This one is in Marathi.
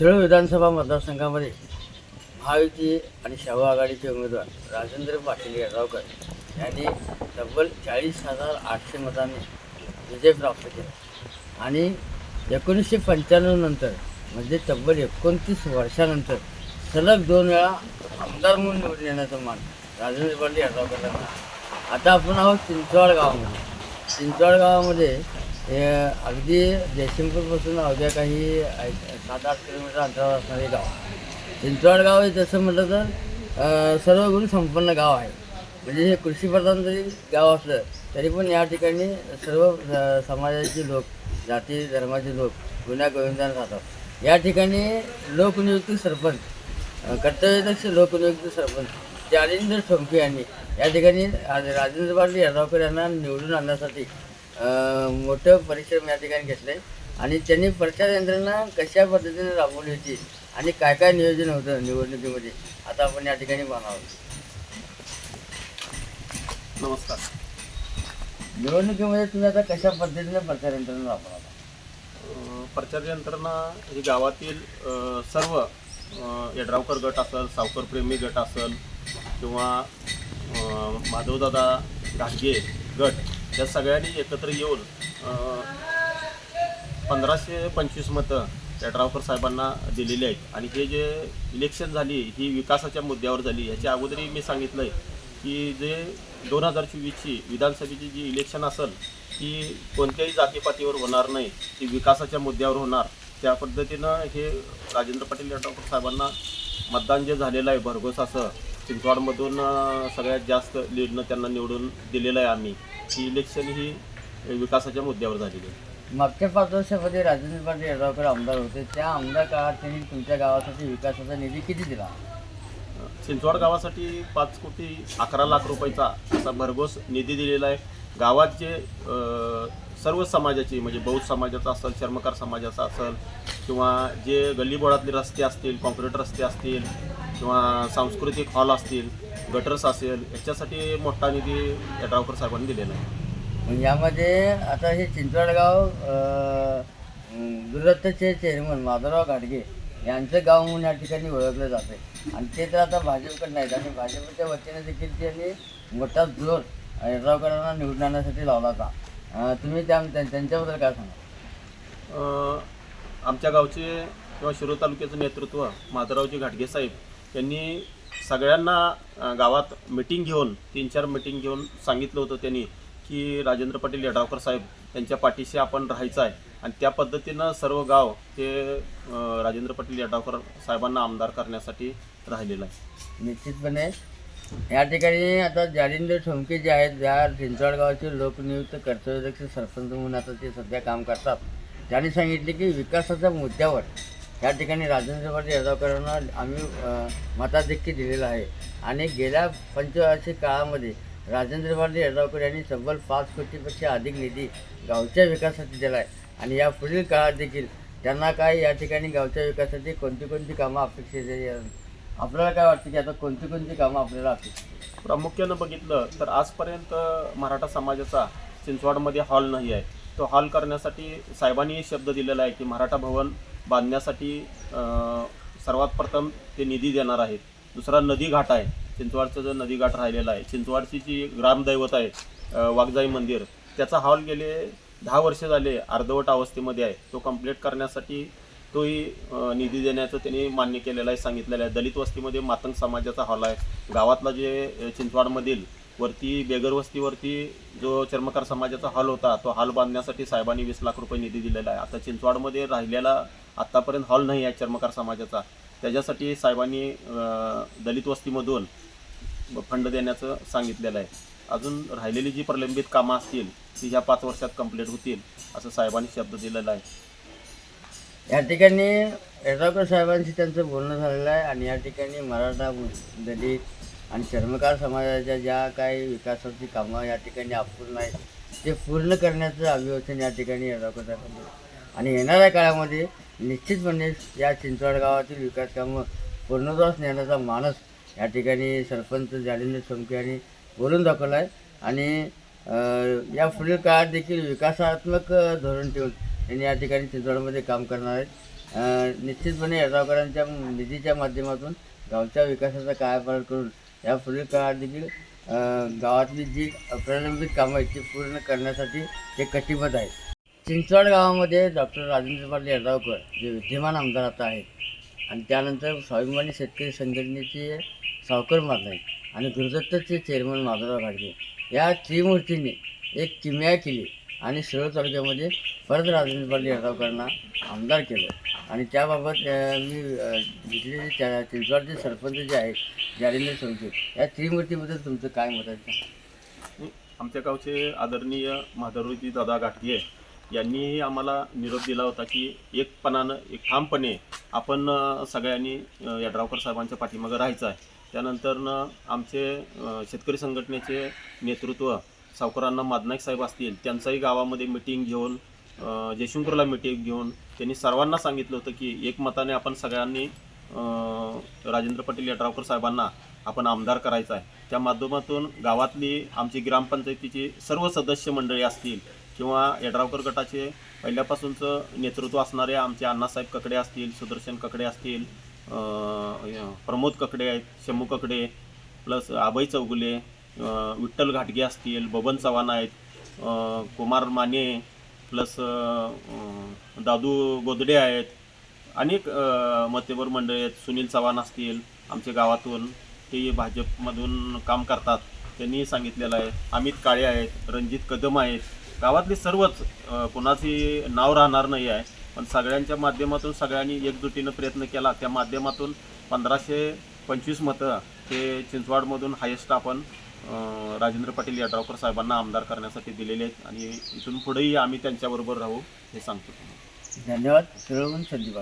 शिरोळ विधानसभा मतदारसंघामध्ये महायुती आणि शाहू आघाडीचे उमेदवार राजेंद्र पाटील यड्रावकर यांनी तब्बल चाळीस हजार आठशे मतांनी विजय प्राप्त केला. आणि एकोणीसशे पंच्याण्णव नंतर म्हणजे तब्बल एकोणतीस वर्षानंतर सलग दोन वेळा आमदार म्हणून निवडून येण्याचं मान राजेंद्र पाटील यड्रावकरला मिळाला आता आपण आहोत चिंचवाड गावामध्ये. चिंचवाड गावामध्ये हे अगदी जयसिंगपूरपासून अवघ्या काही सात आठ किलोमीटर अंतरावर असणारे गाव. चिंचवाड गाव हे तसं म्हटलं तर सर्व गुण संपन्न गाव आहे. म्हणजे हे कृषीप्रधान जरी गाव असलं तरी पण या ठिकाणी सर्व समाजाचे लोक जाती धर्माचे लोक गुन्ह्या गोविंदाने राहतात. या ठिकाणी लोकनियुक्त सरपंच कर्तव्यदक्ष लोकनियुक्त सरपंच जालिंदर ठोंके यांनी या ठिकाणी राजेंद्र पाटील यड्रावकर यांना निवडून आणण्यासाठी मोठं परिश्रम या ठिकाणी घेतले आणि त्यांनी प्रचार यंत्रणा कशा पद्धतीने राबवली होती आणि काय काय नियोजन होतं निवडणुकीमध्ये आता आपण या ठिकाणी पाहणार आहोत. नमस्कार. निवडणुकीमध्ये तुम्ही आता कशा पद्धतीने प्रचार यंत्रणा राबवणार प्रचार यंत्रणा ही गावातील सर्व यड्रावकर गट असेल सावकर प्रेमी गट असेल किंवा माधवदादा घाटगे गट या सगळ्यांनी एकत्र येऊन पंधराशे पंचवीस मतं यड्रावकर साहेबांना दिलेली आहेत. आणि हे जे इलेक्शन झाली ही विकासाच्या मुद्द्यावर झाली ह्याच्या अगोदरही मी सांगितलं आहे की जे दोन हजार चोवीसची विधानसभेची जी इलेक्शन असेल ती कोणत्याही जातीपातीवर होणार नाही. ती विकासाच्या मुद्द्यावर होणार. त्या पद्धतीनं हे राजेंद्र पाटील यड्रावकर साहेबांना मतदान जे झालेलं आहे भरघोस असं चिंचवाडमधून सगळ्यात जास्त लीडनं त्यांना निवडून दिलेलं आहे आम्ही. ही इलेक्शन ही विकासाच्या मुद्द्यावर झालेली आहे. मागच्या पाच वर्षामध्ये राजेंद्र पाटील यड्रावकर आमदार होते. त्या आमदार काळात त्यांनी तुमच्या गावासाठी विकासाचा निधी किती दिला? चिंचवड गावासाठी पाच कोटी अकरा लाख रुपयाचा असा भरघोस निधी दिलेला आहे. गावात जे सर्व समाजाची म्हणजे बौद्ध समाजाचा असेल चर्मकार समाजाचा असेल किंवा जे गल्लीबोळातले रस्ते असतील कॉन्क्रीट रस्ते असतील किंवा सांस्कृतिक हॉल असतील गटर्स असेल याच्यासाठी मोठा निधी यड्रावकर साहेबांनी दिलेला आहे. यामध्ये आता हे चिंचवड गाव अं, दुरत्तचे चेअरमन माधवराव घाटगे यांचं गाव म्हणून या ठिकाणी ओळखलं जातं आणि ते तर आता भाजपकडे नाहीत आणि भाजपच्या वतीने देखील त्यांनी मोठा जोर यड्रावकरांना निवडून आणण्यासाठी लावला होता. तुम्ही त्या त्यां- त्यांच्याबद्दल काय सांगा आमच्या गावचे किंवा शिरोळ तालुक्याचं नेतृत्व माधवरावजी घाटगे साहेब त्यांनी सगळ्यांना गावात मिटिंग घेऊन तीन चार मिटिंग घेऊन सांगितलं होतं त्यांनी की राजेंद्र पाटील यड्रावकर साहेब त्यांच्या पाठीशी आपण राहायचं आहे. आणि त्या पद्धतीनं सर्व गाव हे राजेंद्र पाटील यड्रावकर साहेबांना आमदार करण्यासाठी राहिलेलं आहे. निश्चितपणे. या ठिकाणी आता जालिंदर ठोमके जे आहेत ज्या चिंचवड गावाचे लोकनियुक्त कर्तव्यदक्ष सरपंच म्हणून आता ते सध्या काम करतात. त्यांनी सांगितले की विकासाच्या मुद्द्यावर या ठिकाणी राजेंद्र पाटील यड्रावकरांना आम्ही मताधिक्य दिलेलं आहे. आणि गेल्या पंचवार्षिक काळामध्ये राजेंद्र पाटील यड्रावकर यांनी तब्बल पाच कोटीपेक्षा अधिक निधी गावच्या विकासासाठी दिला आहे. आणि या पुढील काळात देखील त्यांना काय या ठिकाणी गावच्या विकासासाठी कोणती कोणती कामं अपेक्षित आपल्याला काय वाटतं की आता कोणती कोणती कामं आपल्याला अपेक्षित प्रामुख्यानं बघितलं तर आजपर्यंत मराठा समाजाचा चिंचवाडमध्ये हॉल नाही आहे. तो हॉल करण्यासाठी साहेबांनी शब्द दिलेला आहे की मराठा भवन बांधण्यासाठी सर्वात प्रथम ते निधी देणार आहेत. दुसरा नदी घाट आहे. चिंचवाडचं जो नदी घाट राहिलेला आहे. चिंचवाडची जी ग्रामदैवत आहे वाघजाई मंदिर त्याचा हॉल गेले दहा वर्ष झाले अर्धवट अवस्थेमध्ये आहे. तो कंप्लीट करण्यासाठी तोही निधी देण्याचं त्यांनी मान्य केलेलं आहे सांगितलेलं आहे. दलित वस्तीमध्ये मातंग समाजाचा हॉल आहे. गावातला जे चिंचवाडमधील वरती बेगरवस्तीवरती जो चर्मकार समाजाचा हॉल होता तो हॉल बांधण्यासाठी साहेबांनी वीस लाख रुपये निधी दिलेला आहे. आता चिंचवाडमध्ये राहिलेला आत्तापर्यंत हॉल नाही आहे चर्मकार समाजाचा. त्याच्यासाठी साहेबांनी दलित वस्तीमधून फंड देण्याचं सांगितलेलं आहे. अजून राहिलेली जी प्रलंबित कामं असतील ती ह्या पाच वर्षात कंप्लीट होतील असं साहेबांनी शब्द दिलेला आहे. या ठिकाणी यड्रावकर साहेबांशी त्यांचं बोलणं झालेलं आहे आणि या ठिकाणी मराठा दलित आणि चर्मकार समाजाच्या ज्या काही विकासाची कामं या ठिकाणी अपूर्ण आहेत ते पूर्ण करण्याचं अभिवचन या ठिकाणी यड्रावकर आणि येणाऱ्या काळामध्ये निश्चितपणे या चिंचवड गावातील विकास कामं पूर्णत्वास नेण्याचा मानस या ठिकाणी सरपंच जालिंद्र सोमके यांनी बोलून दाखवला आहे आणि या पुढील काळात देखील विकासात्मक धोरण ठेवून त्यांनी या ठिकाणी चिंचवडमध्ये काम करणार आहेत. निश्चितपणे यड्रावकरांच्या निधीच्या माध्यमातून गावच्या विकासाचा कायापालट करून या पुढील काळात देखील गावातली जी प्रलंबित कामं आहेत ती पूर्ण करण्यासाठी ते कटिबद्ध आहेत. चिंचवड गावामध्ये डॉक्टर राजेंद्र पाटील यड्रावकर जे विद्यमान आमदार आता आहेत आणि त्यानंतर स्वाभिमानी शेतकरी संघटनेचे सावकर मारले आणि गुरुदत्तचे चेअरमन माधवराव घाडगे या त्रिमूर्तींनी एक किमया केली. आणि शिरोळ तालुक्यामध्ये परत राजेंद्र पाटील यड्रावकरांना आमदार केलं. आणि त्याबाबत मी अं, जिथले जे त्या चिंचवडचे सरपंच जे आहेत जालिंदर संजू या त्रिमूर्तीबद्दल तुमचं काय मत आहे? आमच्या गावचे आदरणीय माधवजी दादा गाठगे यांनीही आम्हाला निरोप दिला होता की एकपणानं एक ठामपणे आपण सगळ्यांनी यड्रावकर साहेबांच्या पाठीमागं राहायचं आहे. त्यानंतरनं आमचे शेतकरी संघटनेचे नेतृत्व सावकारांना मादनाईक साहेब असतील त्यांचाही गावामध्ये मिटिंग घेऊन जयशंकरला मिटिंग घेऊन त्यांनी सर्वांना सांगितलं होतं की एकमताने आपण सगळ्यांनी राजेंद्र पाटील यड्रावकर साहेबांना आपण आमदार करायचा आहे. त्या माध्यमातून गावातली आमची ग्रामपंचायतीची सर्व सदस्य मंडळी असतील किंवा यड्रावकर गटाचे पहिल्यापासूनचं नेतृत्व असणारे आमचे अण्णासाहेब ककडे असतील सुदर्शन ककडे असतील प्रमोद ककडे आहेत शंभू ककडे प्लस आबई चौगुले विठ्ठल घाटगे असतील बबन चव्हाण आहेत कुमार माने प्लस दादू गोदडे आहेत. अनेक मतेवर मंडळी आहेत. सुनील चव्हाण असतील आमच्या गावातून. ते भाजपमधून काम करतात. त्यांनी सांगितलेलं आहे. अमित काळे आहेत रणजित कदम आहेत. गावातले सर्वच कोणाचे कोणाची नाव राहणार नाही आहे. पण सगळ्यांच्या माध्यमातून सगळ्यांनी एकजुटीनं प्रयत्न केला. त्या माध्यमातून पंधराशे पंचवीस मतं ते चिंचवाडमधून हायेस्ट आपण राजेंद्र पाटील यड्रावकर साहेबांना आमदार करण्यासाठी दिलेले आहेत आणि इथून पुढेही आम्ही त्यांच्याबरोबर राहू हे सांगतो. धन्यवाद. संदीप